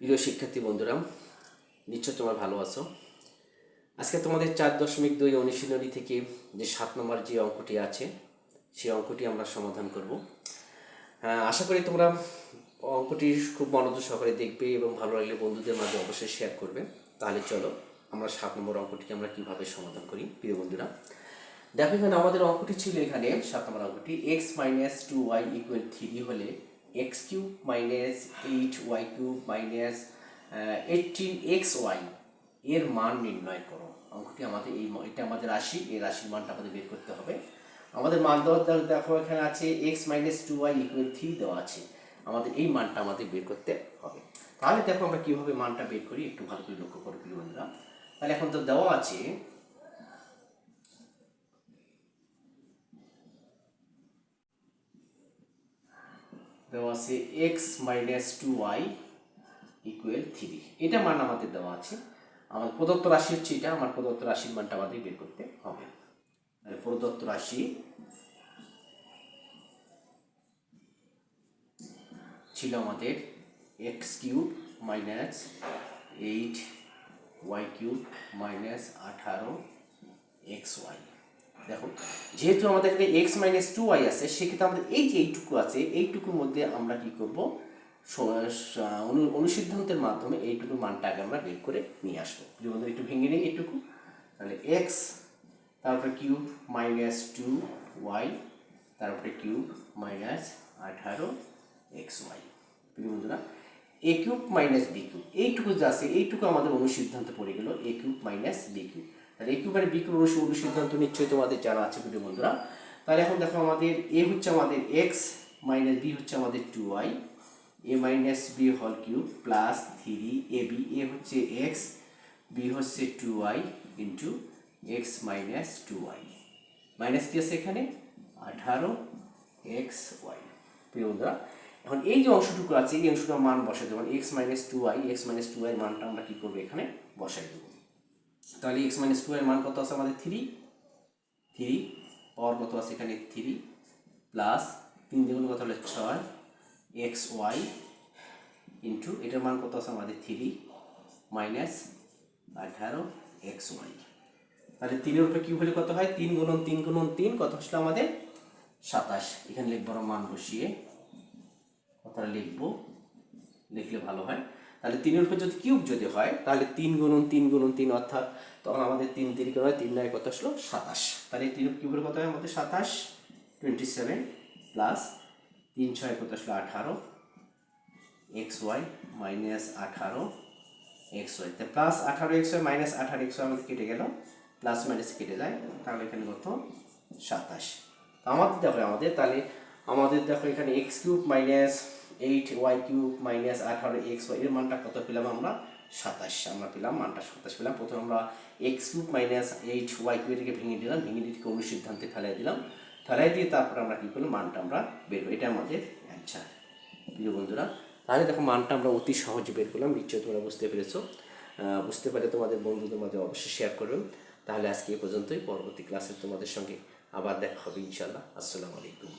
প্রিয় শিক্ষার্থী বন্ধুরা, নিশ্চয় তোমরা ভালো আছো। আজকে তোমাদের চার দশমিক দুই অনুশীলনী থেকে যে সাত নম্বর যে অঙ্কটি আছে, সেই অঙ্কটি আমরা সমাধান করব। আশা করি তোমরা অঙ্কটি খুব মনোযোগ সহকারে দেখবে এবং ভালো লাগলে বন্ধুদের মাঝে অবশ্যই শেয়ার করবে। তাহলে চলো, আমরা সাত নম্বর অঙ্কটিকে আমরা কীভাবে সমাধান করি, প্রিয় বন্ধুরা। দেখো এখানে আমাদের অঙ্কটি ছিল এখানে, সাত নম্বর অঙ্কটি X minus two Y equal three হলে X cube minus eight Y cube minus eighteen X Y এর মান নির্ণয় করো। অঙ্কটি আমাদের এই এটা আমাদের রাশি, এই রাশির মানটা আমাদের বের করতে হবে। আমাদের মান দেওয়া দেওয়া- দেখো এখানে আছে X minus two Y equal three দেওয়া আছে। আমাদের এই মানটা আমাদের বের করতে হবে। তাহলে দেখো আমরা কীভাবে মানটা বের করি, একটু ভালো করে লক্ষ্য করো বন্ধুরা। তাহলে এখন তো দেওয়া আছে দেওয়া আছে X minus two Y equal three এটা মান আমাদের দেওয়া আছে। আমার প্রদত্ত রাশি হচ্ছে এটা, আমার প্রদত্ত রাশির মানটা আমাদের বের করতে হবে। প্রদত্ত রাশি ছিল আমাদের X cube minus eight Y cube minus আঠারো এক্স ওয়াই দেখো যেহেতু আমাদের এখানে এক্স মাইনাস টু ওয়াই আছে, সেক্ষেত্রে আমাদের এই যে এইটুকু আছে, এইটুকুর মধ্যে আমরা কি করব? অনুসিদ্ধান্তের মাধ্যমে এইটুকু মানটা আগে আমরা বের করে নিয়ে আসব। যদি আমাদের একটু ভেঙে নিই এইটুকু, তাহলে এক্স তারপরে কিউব মাইনাস টু ওয়াই তারপরে কিউব মাইনাস আঠারো এক্স ওয়াই প্রিয় বন্ধুরা? A cube minus B cube. এইটুকু যা আছে, এইটুকু আমাদের অনুসিদ্ধান্ত পড়ে গেল A cube minus B cube. তাহলে এ কিউব মানে বি কিউব অনুসি- অনুসিদ্ধান্ত নিশ্চয়ই তোমাদের জানা আছে প্রিয় বন্ধুরা। তাহলে এখন দেখো আমাদের এ হচ্ছে আমাদের এক্স মাইনাস বি হচ্ছে আমাদের two Y A minus B হল cube plus three A B A হচ্ছে এক্স বি হচ্ছে two Y into X minus two Y minus কি আছে এখানে? আঠারো এক্স ওয়াই প্রিয় বন্ধুরা, এখন এই যে অংশটুকু আছে, এই অংশটার মান বসাই দেবো। X minus two Y X minus two Y মানটা আমরা কী করব এখানে? বসাই দেবো। তাহলে এক্স মাইনাস টু এর মান কত আছে আমাদের থ্রি থ্রি পাওয়ার কত আছে এখানে থ্রি প্লাস তিন দ্বিগুণ কত হলে ছয় এক্স ওয়াই ইন্টু এটার মান কত আছে আমাদের থ্রি মাইনাস আঠারো এক্স ওয়াই তাহলে তিনের উপরে কিউব হলে কত হয়? তিন গুণন তিন গুণন তিন, কত আসলো আমাদের? সাতাশ। এখানে লিখব মান বসিয়ে। কথাটা লিখব। লিখলে ভালো হয়। তাহলে তিনের উপর যদি কিউব যদি হয়, তাহলে তিন গুণন তিন গুণন তিন অর্থাৎ তখন আমাদের তিন তিন হয়, তিন নয় কত আসলো? সাতাশ। তাহলে তিন কিউবের কত হয় আমাদের? সাতাশ টোয়েন্টি সেভেন প্লাস তিন ছয় কত আসলো? আঠারো। এক্স ওয়াই মাইনাস আঠারো এক্স ওয়াই তা প্লাস আঠারো এক্স ওয়াই মাইনাস আঠারো এক্স ওয়াই আমাদের কেটে গেল। প্লাস মাইনাস কেটে যায়, তাহলে এখানে কত? সাতাশ। আমাদের দেখো, আমাদের তাহলে আমাদের দেখো এখানে X cube minus eight Y cube minus আঠারো এক্স ওয়াই এর মানটা কত পেলাম আমরা? সাতাশ। আমরা পেলাম মানটা সাতাশ পেলাম। প্রথমে আমরা X cube minus eight Y এটাকে ভেঙে দিলাম। ভেঙে দিয়ে অনুসিদ্ধান্তে ফেলাই দিলাম। ফেলাই দিয়ে তারপর আমরা কী করলাম? মানটা আমরা বের। এটা আমাদের অ্যান্সার প্রিয় বন্ধুরা, তাহলে দেখো মানটা আমরা অতি সহজে বের করলাম। নিশ্চয়ই তোমরা বুঝতে পেরেছ। বুঝতে পারলে তোমাদের বন্ধুদের মাঝে অবশ্যই শেয়ার করবেন তাহলে আজকে এ পর্যন্তই। পরবর্তী ক্লাসে তোমাদের সঙ্গে আবার দেখা হবে ইনশাল্লাহ আসসালামু আলাইকুম।